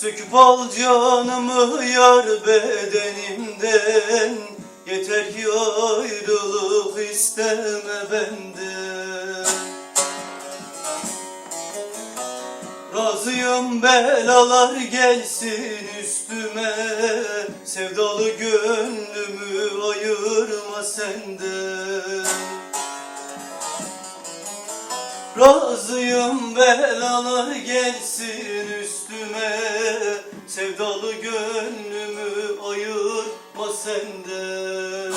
Çekip al canımı yar bedenimden Yeter ki ayrılık isteme benden. Razıyım belalar gelsin üstüme. Sevdalı gönlümü ayırma senden. Razıyım belalar gelsin üstüme Sevdalı gönlümü ayırma senden.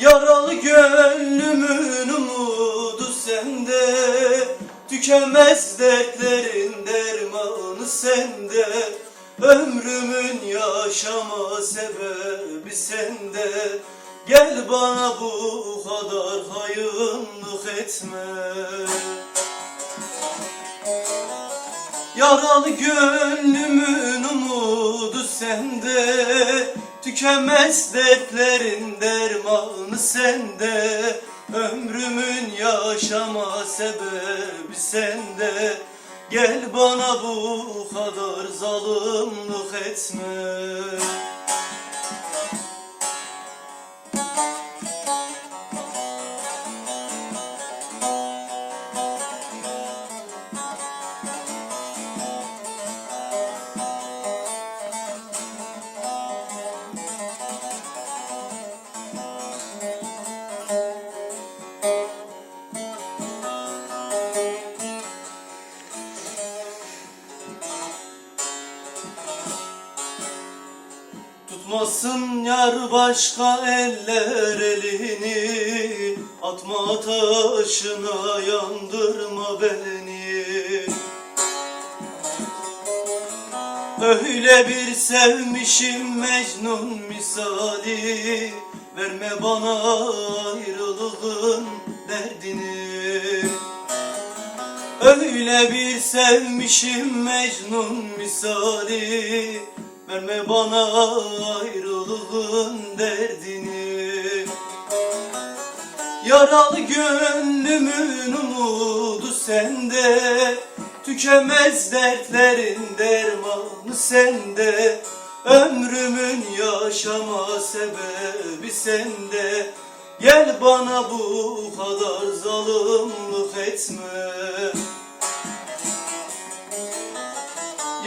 Yaralı gönlümün umudu sende. Tükenmez dertlerin dermanı sende. Ömrümün yaşama sebebi sende. Gel bana bu kadar hayırlık etme Yaralı gönlümün umudu sende Tükenmez dertlerin dermanı sende. Ömrümün yaşama sebebi sende. Gel bana bu kadar zalimlik etme Tutmasın yar başka eller elini Atma taşına yandırma beni. Öyle bir sevmişim Mecnun misali Verme bana ayrılığın derdini. Öyle bir sevmişim Mecnun misali Verme bana ayrılığın derdini. Yaralı gönlümün umudu sende. Tükenmez dertlerin dermanı sende. Ömrümün yaşama sebebi sende. Gel bana bu kadar zalimlik etme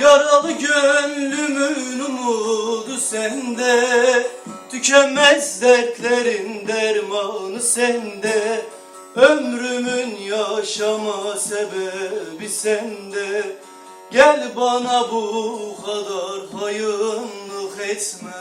Yaralı gönlümün umudu sende Tükenmez dertlerin dermanı sende. Ömrümün yaşama sebebi sende. Gel bana bu kadar hayırlık etme